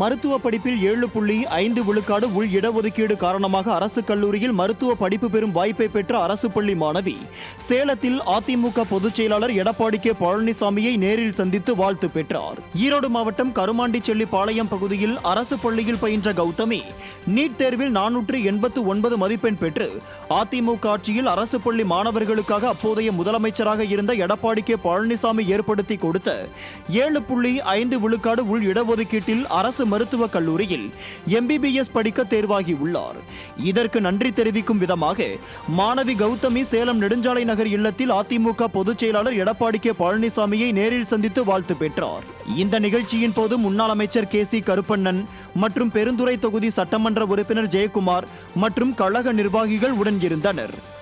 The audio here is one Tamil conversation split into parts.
மருத்துவ படிப்பில் ஏழு புள்ளி ஐந்து விழுக்காடு உள் இடஒதுக்கீடு காரணமாக அரசு கல்லூரியில் மருத்துவ படிப்பு பெறும் வாய்ப்பை பெற்ற அரசு பள்ளி மாணவி. சேலத்தில் அதிமுக பொதுச் செயலாளர் எடப்பாடி கே பழனிசாமியை நேரில் சந்தித்து வாழ்த்து பெற்றார். ஈரோடு மாவட்டம் கருமாண்டிச்செல்லி பாளையம் பகுதியில் அரசு பள்ளியில் பயின்ற கௌதமி நீட் தேர்வில் நானூற்று எண்பத்து ஒன்பது மதிப்பெண் பெற்று அதிமுக ஆட்சியில் அரசு பள்ளி மாணவர்களுக்காக அப்போதைய முதலமைச்சராக இருந்த எடப்பாடி கே பழனிசாமி ஏற்படுத்தி கொடுத்த ஏழு புள்ளி ஐந்து விழுக்காடு உள் இடஒதுக்கீட்டில் அரசு மருத்துவக் கல்லூரியில் எம்பிபிஎஸ் படிக்க தேர்வாகி உள்ளார். இதற்கு நன்றி தெரிவிக்கும் விதமாக மாணவி கௌதமி சேலம் நெடுஞ்சாலை நகர் இல்லத்தில் அதிமுக பொதுச் செயலாளர் எடப்பாடி கே. பழனிசாமியை நேரில் சந்தித்து வாழ்த்து பெற்றார். இந்த நிகழ்ச்சியின் போது முன்னாள் அமைச்சர் கே. சி. கருப்பண்ணன் மற்றும் பெருந்துறை தொகுதி சட்டமன்ற உறுப்பினர் ஜெயக்குமார் மற்றும் கழக நிர்வாகிகள் உடன் இருந்தனர்.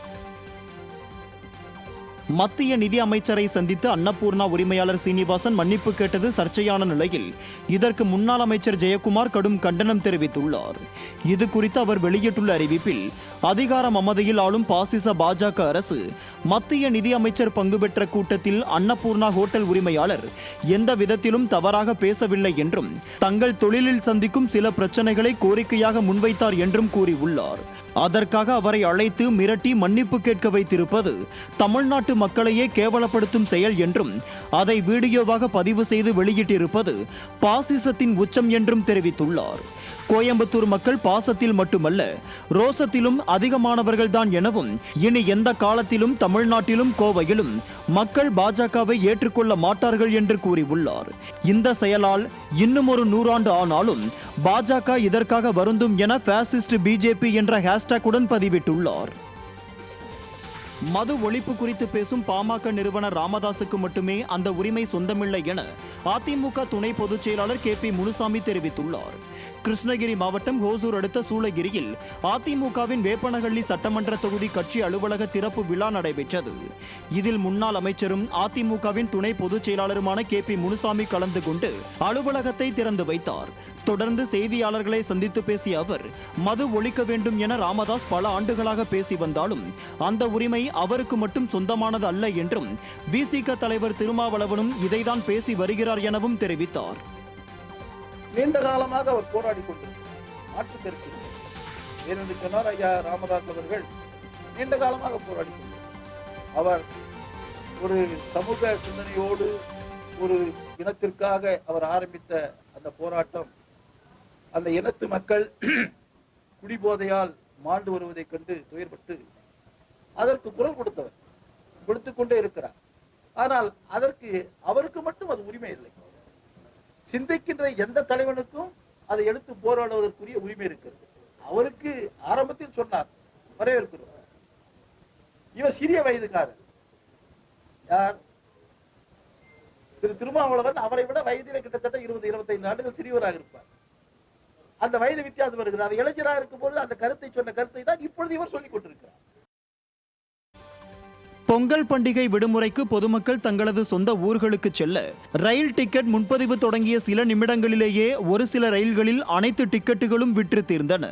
மத்திய நிதி அமைச்சரை சந்தித்து அன்னபூர்ணா உரிமையாளர் சீனிவாசன் மன்னிப்பு கேட்டது சர்ச்சையான நிலையில். இதற்கு முன்னாள் அமைச்சர் ஜெயக்குமார் கடும் கண்டனம் தெரிவித்துள்ளார். இது குறித்து அவர் வெளியிட்டுள்ள அறிவிப்பில் அதிகார மமதையில் ஆளும் பாசிச பாஜக அரசு மத்திய நிதி அமைச்சர் பங்கு பெற்ற கூட்டத்தில் அன்னபூர்ணா ஹோட்டல் உரிமையாளர் எந்த விதத்திலும் தவறாக பேசவில்லை என்றும் தங்கள் தொழிலில் சந்திக்கும் சில பிரச்சனைகளை கோரிக்கையாக முன்வைத்தார் என்றும் கூறியுள்ளார். அதற்காக அவரை அழைத்து மிரட்டி மன்னிப்பு கேட்க வைத்திருப்பது தமிழ்நாட்டு மக்களையே கேவலப்படுத்தும் செயல் என்றும் அதை வீடியோவாக பதிவு செய்து வெளியிட்டிருப்பது பாசிசத்தின் உச்சம் என்றும் தெரிவித்துள்ளார். கோயம்புத்தூர் மக்கள் பாசத்தில் மட்டுமல்ல ரோசத்திலும் அதிகமானவர்கள்தான் எனவும் இனி எந்த காலத்திலும் தமிழ்நாட்டிலும் கோவையிலும் மக்கள் பாஜகவை ஏற்றுக்கொள்ள மாட்டார்கள் என்று கூறியுள்ளார். இந்த செயலால் இன்னும் ஒரு நூறாண்டு ஆனாலும் பாஜக இதற்காக வருந்தும் என பாசிஸ்ட் பிஜேபி என்ற ஹேஷ்டேக்குடன் பதிவிட்டுள்ளார். மது ஒழிப்பு குறித்து பேசும் பாமக நிறுவனர் ராமதாசுக்கு மட்டுமே அந்த உரிமை சொந்தமில்லை என அதிமுக துணை பொதுச் செயலாளர் கே பி முனுசாமி தெரிவித்துள்ளார். கிருஷ்ணகிரி மாவட்டம் ஹோசூர் அடுத்த சூளகிரியில் அதிமுகவின் வேப்பனஹள்ளி சட்டமன்ற தொகுதி கட்சி அலுவலக திறப்பு விழா நடைபெற்றது. இதில் முன்னாள் அமைச்சரும் அதிமுகவின் துணை பொதுச் செயலாளருமான கே பி முனுசாமி கலந்து கொண்டு அலுவலகத்தை திறந்து வைத்தார். தொடர்ந்து செய்தியாளர்களை சந்தித்து பேசிய அவர் மது ஒழிக்க வேண்டும் என ராமதாஸ் பல ஆண்டுகளாக பேசி வந்தாலும் அந்த உரிமை அவருக்கு மட்டும் சொந்தமானது அல்ல என்றும் விசிக தலைவர் திருமாவளவனும் இதைதான் பேசி வருகிறார் எனவும் தெரிவித்தார். நீண்ட காலமாக அவர் போராடி கொண்டிருக்கிறார். ஏனென்று ஐயா ராமதாஸ் அவர்கள் நீண்ட காலமாக போராடி அவர் ஒரு சமூக சிந்தனையோடு ஒரு இனத்திற்காக அவர் ஆரம்பித்த அந்த போராட்டம் அந்த இனத்து மக்கள் குடிபோதையால் மாண்டு வருவதைக் கண்டு துயர்பட்டு அதற்கு குரல் கொடுத்தவர் கொடுத்து கொண்டே இருக்கிறார். ஆனால் அதற்கு அவருக்கு மட்டும் அது உரிமை இல்லை. சிந்திக்கின்ற எந்த தலைவனுக்கும் அதை எடுத்து போராடுவதற்குரிய உரிமை இருக்கிறது. அவருக்கு ஆரம்பத்தில் சொன்னார் வரவேற்கிறோம். இவர் சிறிய வயதுக்காரர். யார்? திரு திருமாவளவன் அவரை விட வயதிலே கிட்டத்தட்ட இருபது இருபத்தைந்து ஆண்டுகள் சிறியவராக இருப்பார். அந்த வயது வித்தியாசம் இருக்குது. அவர் இளைஞராக இருக்கும்போது அந்த கருத்தை சொன்ன கருத்தை தான் இப்பொழுது இவர் சொல்லிக் கொண்டிருக்கிறார். பொங்கல் பண்டிகை விடுமுறைக்கு பொதுமக்கள் தங்களது சொந்த ஊர்களுக்கு செல்ல ரயில் டிக்கெட் முன்பதிவு தொடங்கிய சில நிமிடங்களிலேயே ஒரு சில ரயில்களில் அனைத்து டிக்கெட்டுகளும் விற்று தீர்ந்தன.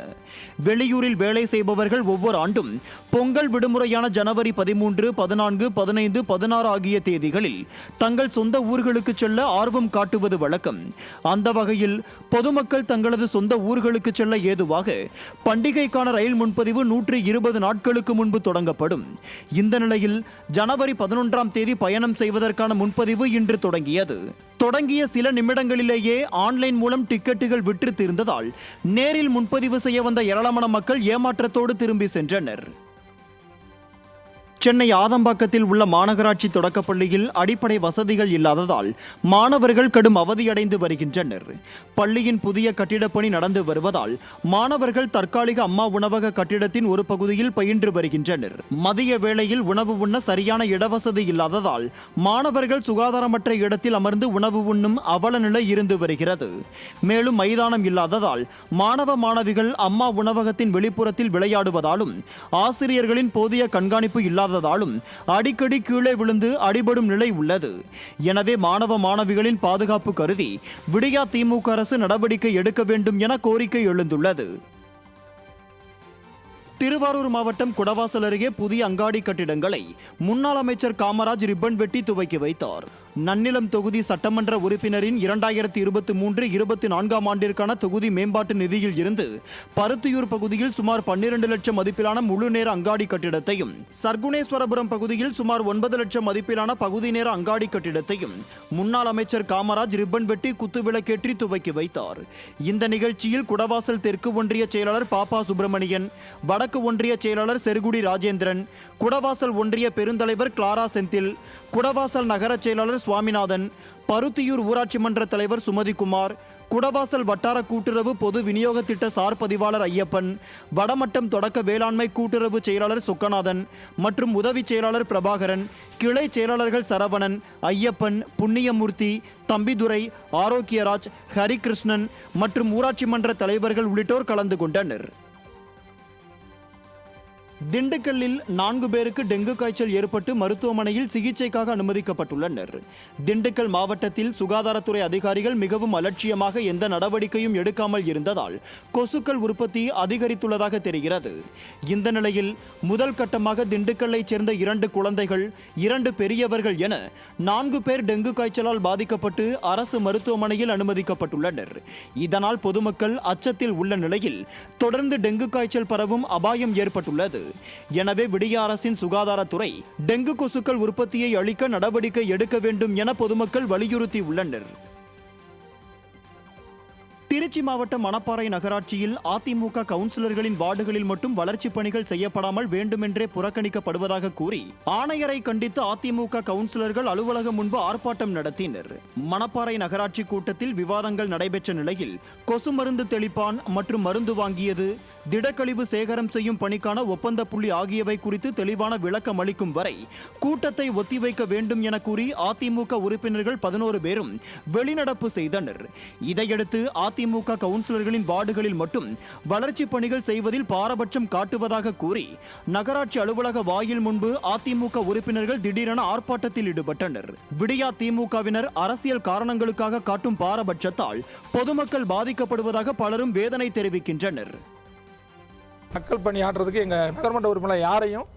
வெளியூரில் வேலை செய்பவர்கள் ஒவ்வொரு ஆண்டும் பொங்கல் விடுமுறையான ஜனவரி பதிமூன்று பதினான்கு பதினைந்து பதினாறு ஆகிய தேதிகளில் தங்கள் சொந்த ஊர்களுக்கு செல்ல ஆர்வம் காட்டுவது வழக்கம். அந்த வகையில் பொதுமக்கள் தங்களது சொந்த ஊர்களுக்கு செல்ல ஏதுவாக பண்டிகைக்கான ரயில் முன்பதிவு நூற்றி இருபது நாட்களுக்கு முன்பு தொடங்கப்படும். இந்த நிலையில் ஜனவரி பதினொன்றாம் தேதி பயணம் செய்வதற்கான முன்பதிவு இன்று தொடங்கியது. தொடங்கிய சில நிமிடங்களிலேயே ஆன்லைன் மூலம் டிக்கெட்டுகள் விற்று தீர்ந்ததால் நேரில் முன்பதிவு செய்ய வந்த ஏராளமான மக்கள் ஏமாற்றத்தோடு திரும்பி சென்றனர். சென்னை ஆதம்பாக்கத்தில் உள்ள மாநகராட்சி தொடக்கப்பள்ளியில் அடிப்படை வசதிகள் இல்லாததால் மாணவர்கள் கடும் அவதியடைந்து வருகின்றனர். பள்ளியின் புதிய கட்டிடப் பணி நடந்து வருவதால் மாணவர்கள் தற்காலிக அம்மா உணவக கட்டிடத்தின் ஒரு பகுதியில் பயின்று வருகின்றனர். மதிய வேளையில் உணவு உண்ண சரியான இடவசதி இல்லாததால் மாணவர்கள் சுகாதாரமற்ற இடத்தில் அமர்ந்து உணவு உண்ணும் அவல நிலை இருந்து வருகிறது. மேலும் மைதானம் இல்லாததால் மாணவ மாணவிகள் அம்மா உணவகத்தின் வெளிப்புறத்தில் விளையாடுவதாலும் ஆசிரியர்களின் போதிய கண்காணிப்பு இல்லாத இல்லாததாலும் அடிக்கடி கீழே விழுந்து அடிபடும் நிலை உள்ளது. எனவே மாணவ மாணவிகளின் பாதுகாப்பு கருதி விடியா திமுக அரசு நடவடிக்கை எடுக்க வேண்டும் என கோரிக்கை எழுந்துள்ளது. திருவாரூர் மாவட்டம் குடவாசல் அருகே புதிய அங்காடி கட்டிடங்களை முன்னாள் அமைச்சர் காமராஜ் ரிப்பன் வெட்டி துவக்கி வைத்தார். நன்னிலம் தொகுதி சட்டமன்ற உறுப்பினரின் இரண்டாயிரத்தி இருபத்தி மூன்று இருபத்தி நான்காம் ஆண்டிற்கான தொகுதி மேம்பாட்டு நிதியில் இருந்து பருத்தியூர் பகுதியில் சுமார் பன்னிரண்டு லட்சம் மதிப்பிலான முழு நேர அங்காடி கட்டிடத்தையும் சர்க்குணேஸ்வரபுரம் பகுதியில் சுமார் ஒன்பது லட்சம் மதிப்பிலான பகுதி நேர அங்காடி கட்டிடத்தையும் முன்னாள் அமைச்சர் காமராஜ் ரிப்பன் வெட்டி குத்துவிளக்கேற்றி துவக்கி வைத்தார். இந்த நிகழ்ச்சியில் குடவாசல் தெற்கு ஒன்றிய செயலாளர் பாப்பா சுப்பிரமணியன் வடக்கு ஒன்றிய செயலாளர் செருகுடி ராஜேந்திரன் குடவாசல் ஒன்றிய பெருந்தலைவர் கிளாரா செந்தில் குடவாசல் நகர செயலாளர் சுவாமிநாதன் பருத்தியூர் ஊராட்சி மன்ற தலைவர் சுமதிக்குமார் குடவாசல் வட்டார கூட்டுறவு பொது விநியோக திட்ட சார் பதிவாளர் ஐயப்பன் வடமட்டம் தொடக்க வேளாண்மை கூட்டுறவு செயலாளர் சொக்கநாதன் மற்றும் உதவி செயலாளர் பிரபாகரன் கிளை செயலாளர்கள் சரவணன் ஐயப்பன் புண்ணியமூர்த்தி தம்பிதுரை ஆரோக்கியராஜ் ஹரிகிருஷ்ணன் மற்றும் ஊராட்சி மன்ற தலைவர்கள் உள்ளிட்டோர் கலந்து கொண்டனர். திண்டுக்கல்லில் நான்கு பேருக்கு டெங்கு காய்ச்சல் ஏற்பட்டு மருத்துவமனையில் சிகிச்சைக்காக அனுமதிக்கப்பட்டுள்ளனர். திண்டுக்கல் மாவட்டத்தில் சுகாதாரத்துறை அதிகாரிகள் மிகவும் அலட்சியமாக எந்த நடவடிக்கையும் எடுக்காமல் இருந்ததால் கொசுக்கள் உற்பத்தி அதிகரித்துள்ளதாக தெரிகிறது. இந்த நிலையில் முதல் கட்டமாக திண்டுக்கல்லைச் சேர்ந்த இரண்டு குழந்தைகள் இரண்டு பெரியவர்கள் என நான்கு பேர் டெங்கு காய்ச்சலால் பாதிக்கப்பட்டு அரசு மருத்துவமனையில் அனுமதிக்கப்பட்டுள்ளனர். இதனால் பொதுமக்கள் அச்சத்தில் உள்ள நிலையில் தொடர்ந்து டெங்கு காய்ச்சல் பரவும் அபாயம் ஏற்பட்டுள்ளது. எனவே விடிய அரசின் சுகாதாரத்துறை டெங்கு கொசுக்கள் உற்பத்தியை அளிக்க நடவடிக்கை எடுக்க வேண்டும் என பொதுமக்கள் வலியுறுத்தி உள்ளனர். திருச்சி மாவட்டம் மணப்பாறை நகராட்சியில் அதிமுக கவுன்சிலர்களின் வார்டுகளில் மட்டும் வளர்ச்சிப் பணிகள் செய்யப்படாமல் வேண்டுமென்றே புறக்கணிக்கப்படுவதாக கூறி ஆணையரை கண்டித்து அதிமுக கவுன்சிலர்கள் அலுவலகம் முன்பு ஆர்ப்பாட்டம் நடத்தினர். மணப்பாறை நகராட்சி கூட்டத்தில் விவாதங்கள் நடைபெற்ற நிலையில் கொசு மருந்து தெளிப்பான் மற்றும் மருந்து வாங்கியது திடக்கழிவு சேகரம் செய்யும் பணிக்கான ஒப்பந்த புள்ளி ஆகியவை குறித்து தெளிவான விளக்கம் அளிக்கும் வரை கூட்டத்தை ஒத்திவைக்க வேண்டும் என கூறி அதிமுக உறுப்பினர்கள் பதினோரு பேரும் வெளிநடப்பு செய்தனர். இதையடுத்து அதிமுக கவுன்சிலர்களின் வார்டுகளில் மட்டும் வளர்ச்சிப் பணிகள் செய்வதில் பாரபட்சம் காட்டுவதாக கூறி நகராட்சி அலுவலக வாயில் முன்பு அதிமுக உறுப்பினர்கள் திடீரென ஆர்ப்பாட்டத்தில் ஈடுபட்டனர். விடியா திமுகவினர் அரசியல் காரணங்களுக்காக காட்டும் பாரபட்சத்தால் பொதுமக்கள் பாதிக்கப்படுவதாக பலரும் வேதனை தெரிவிக்கின்றனர். மக்கள் பணி ஆற்றுறதுக்கு எங்கள் நகர்மன்ற உறுப்பினர் யாரையும்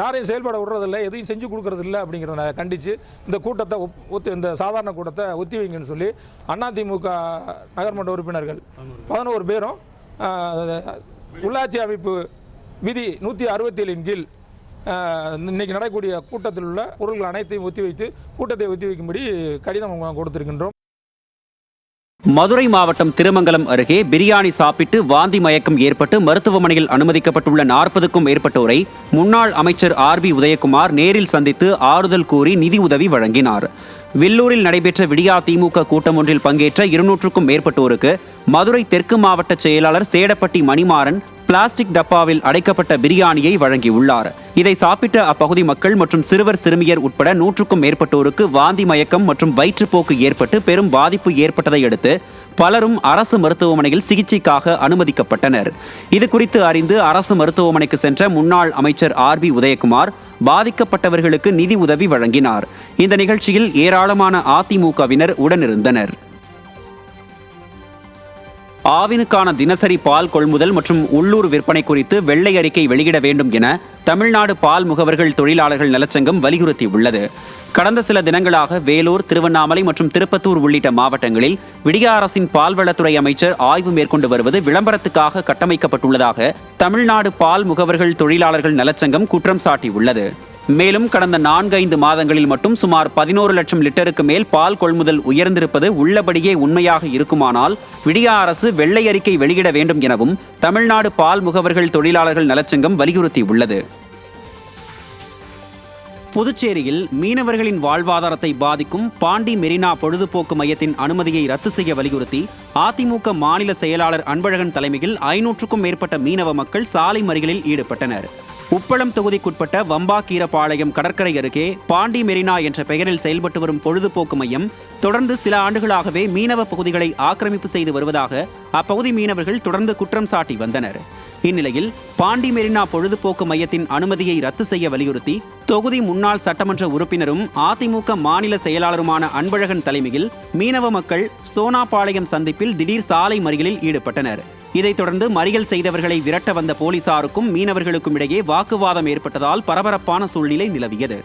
யாரையும் செயல்பட விடுறதில்ல எதையும் செஞ்சு கொடுக்கறதில்ல அப்படிங்கிறத கண்டித்து இந்த கூட்டத்தை ஒத்தி இந்த சாதாரண கூட்டத்தை ஒத்தி வைங்கன்னு சொல்லி அதிமுக நகர்மன்ற உறுப்பினர்கள் பதினோரு பேரும் உள்ளாட்சி அமைப்பு விதி நூற்றி அறுபத்தேழின் கீழ் இன்னைக்கு நடக்கக்கூடிய கூட்டத்தில் உள்ள பொருள்கள் அனைத்தையும் ஒத்தி வைத்து கூட்டத்தை ஒத்தி வைக்கும்படி கடிதம் கொடுத்திருக்கின்றோம். மதுரை மாவட்டம் திருமங்கலம் அருகே பிரியாணி சாப்பிட்டு வாந்தி மயக்கம் ஏற்பட்டு மருத்துவமனையில் அனுமதிக்கப்பட்டுள்ள நாற்பதுக்கும் மேற்பட்டோரை முன்னாள் அமைச்சர் ஆர் பி உதயகுமார் நேரில் சந்தித்து ஆறுதல் கூறி நிதி உதவி வழங்கினார். வில்லூரில் நடைபெற்ற விடியா திமுக கூட்டம் ஒன்றில் பங்கேற்ற இருநூற்றுக்கும் மேற்பட்டோருக்கு மதுரை தெற்கு மாவட்ட செயலாளர் சேடப்பட்டி மணிமாறன் பிளாஸ்டிக் டப்பாவில் அடைக்கப்பட்ட பிரியாணியை வழங்கியுள்ளார். இதை சாப்பிட்ட அப்பகுதி மக்கள் மற்றும் சிறுவர் சிறுமியர் உட்பட நூற்றுக்கும் மேற்பட்டோருக்கு வாந்தி மயக்கம் மற்றும் வயிற்றுப்போக்கு ஏற்பட்டு பெரும் பாதிப்பு ஏற்பட்டதை அடுத்து பலரும் அரசு மருத்துவமனையில் சிகிச்சைக்காக அனுமதிக்கப்பட்டனர். இது குறித்து அறிந்து அரசு மருத்துவமனைக்கு சென்ற முன்னாள் அமைச்சர் ஆர் பி உதயகுமார் பாதிக்கப்பட்டவர்களுக்கு நிதி உதவி வழங்கினார். இந்த நிகழ்ச்சியில் ஏராளமான அதிமுகவினர் உடனிருந்தனர். ஆவினுக்கான தினசரி பால் கொள்முதல் மற்றும் உள்ளூர் விற்பனை குறித்து வெள்ளை அறிக்கை வெளியிட வேண்டும் என தமிழ்நாடு பால் முகவர்கள் தொழிலாளர்கள் நலச்சங்கம் வலியுறுத்தியுள்ளது. கடந்த சில தினங்களாக வேலூர் திருவண்ணாமலை மற்றும் திருப்பத்தூர் உள்ளிட்ட மாவட்டங்களில் விடிய அரசின் பால்வளத்துறை அமைச்சர் ஆய்வு மேற்கொண்டு வருவது விளம்பரத்துக்காக கட்டமைக்கப்பட்டுள்ளதாக தமிழ்நாடு பால் முகவர்கள் தொழிலாளர்கள் நலச்சங்கம் குற்றம் சாட்டியுள்ளது. மேலும் கடந்த நான்கைந்து மாதங்களில் மட்டும் சுமார் பதினோரு லட்சம் லிட்டருக்கு மேல் பால் கொள்முதல் உயர்ந்திருப்பது உள்ளபடியே உண்மையாக இருக்குமானால் விடியா அரசு வெள்ளை அறிக்கை வெளியிட வேண்டும் எனவும் தமிழ்நாடு பால் முகவர்கள் தொழிலாளர்கள் நலச்சங்கம் வலியுறுத்தியுள்ளது. புதுச்சேரியில் மீனவர்களின் வாழ்வாதாரத்தை பாதிக்கும் பாண்டி மெரினா பொழுதுபோக்கு மையத்தின் அனுமதியை ரத்து செய்ய வலியுறுத்தி அதிமுக மாநில செயலாளர் அன்பழகன் தலைமையில் ஐநூற்றுக்கும் மேற்பட்ட மீனவ மக்கள் சாலை மறியலில் ஈடுபட்டனர். உப்பளம் தொகுதிக்குட்பட்ட வம்பாக்கீரபாளையம் கடற்கரை அருகே பாண்டி மெரினா என்ற பெயரில் செயல்பட்டு வரும் பொழுதுபோக்கு மையம் தொடர்ந்து சில ஆண்டுகளாகவே மீனவ பகுதிகளை ஆக்கிரமிப்பு செய்து வருவதாக அப்பகுதி மீனவர்கள் தொடர்ந்து குற்றம் சாட்டி வந்தனர். இந்நிலையில் பாண்டி மெரினா பொழுதுபோக்கு மையத்தின் அனுமதியை ரத்து செய்ய வலியுறுத்தி தொகுதி முன்னாள் சட்டமன்ற உறுப்பினரும் அதிமுக மாநில செயலாளருமான அன்பழகன் தலைமையில் மீனவ மக்கள் சோனாபாளையம் சந்திப்பில் திடீர் சாலை மறியலில் ஈடுபட்டனர். இதைத் தொடர்ந்து மறியல் செய்தவர்களை விரட்ட வந்த போலீசாருக்கும் மீனவர்களுக்கும் இடையே வாக்குவாதம் ஏற்பட்டதால் பரபரப்பான சூழ்நிலை நிலவியது.